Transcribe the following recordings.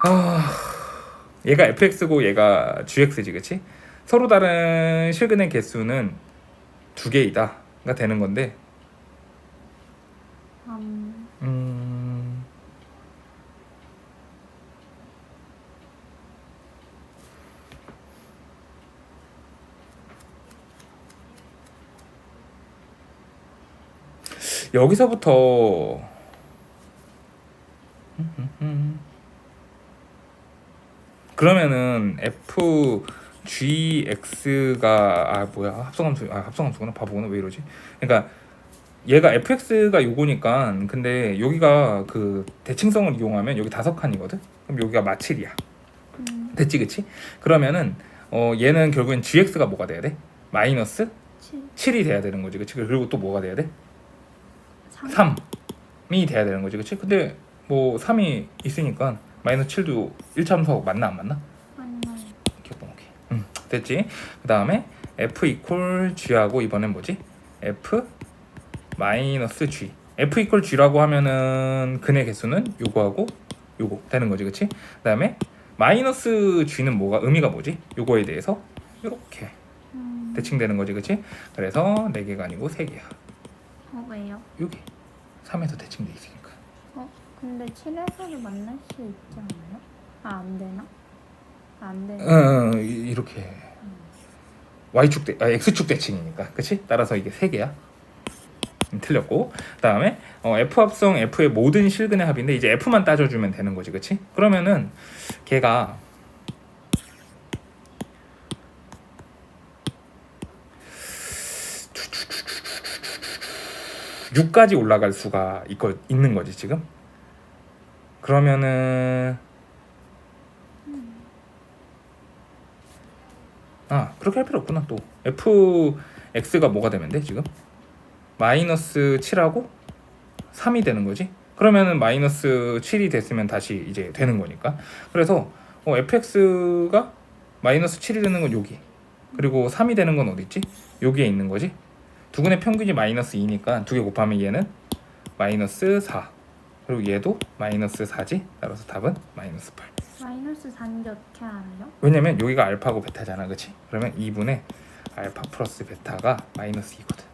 아, 얘가 fx고 얘가 gx지, 그치? 서로 다른 실근의 개수는 두 개이다가 되는 건데, 음, 음, 여기서부터 그러면은 f g x가 아 뭐야 합성함수 아 합성함수구나 바보구나 왜 이러지? 그러니까 얘가 fx가 요거니까 근데 여기가 그 대칭성을 이용하면 여기 다섯 칸이거든. 그럼 여기가 마칠이야. 음, 됐지 그치? 그러면은 어 얘는 결국엔 gx가 뭐가 돼야 돼? 마이너스 7, 7이 돼야 되는 거지 그치? 그리고 또 뭐가 돼야 돼? 3, 3이 돼야 되는 거지 그치? 근데 뭐 3이 있으니까 마이너스 7도 1참수하고 맞나 안 맞나? 만나요. 기억번 오케이 음 됐지? 그 다음에 f 이퀄 g하고 이번엔 뭐지? f 마이너스 g f 이퀄 g라고 하면은 근의 개수는 요거하고 요거 되는 거지 그치? 그 다음에 마이너스 g는 뭐가 의미가 뭐지? 요거에 대해서 이렇게 음, 대칭되는 거지 그치? 그래서 4개가 아니고 3개야 어, 왜요? 여기 3에서 대칭돼 있으니까 어, 근데 7에서도 만날 수 있지 않아요? 아, 안 되나? 안 되나? 어, 어, 이- 이렇게 y축 대, 아, x축 대칭이니까 그치? 따라서 이게 3개야 음, 틀렸고 그 다음에 어, F 합성 F의 모든 실근의 합인데 이제 F만 따져주면 되는 거지 그치? 그러면은 걔가 육까지 올라갈 수가 있거, 있는 거지 지금 그러면은 아 그렇게 할 필요 없구나 또. Fx가 뭐가 되면 돼 지금? 마이너스 7하고 3이 되는 거지? 그러면은 마이너스 7이 됐으면 다시 이제 되는 거니까. 그래서 어, fx가 마이너스 7이 되는 건 여기. 그리고 3이 되는 건 어디 있지? 여기에 있는 거지? 두 근의 평균이 마이너스 2니까 두 개 곱하면 얘는 마이너스 4 그리고 얘도 마이너스 4지? 따라서 답은 마이너스 8 마이너스 4인지 어떻게 알아요? 왜냐면 여기가 알파고 베타잖아 그치? 그러면 2분의 알파 플러스 베타가 마이너스 2거든.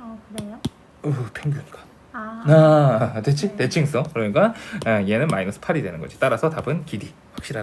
어, 그래요? 으 평균가? 아, 아 됐지? 네. 대칭성 그러니까 아, 얘는 마이너스 8이 되는 거지. 따라서 답은 길이 확실하다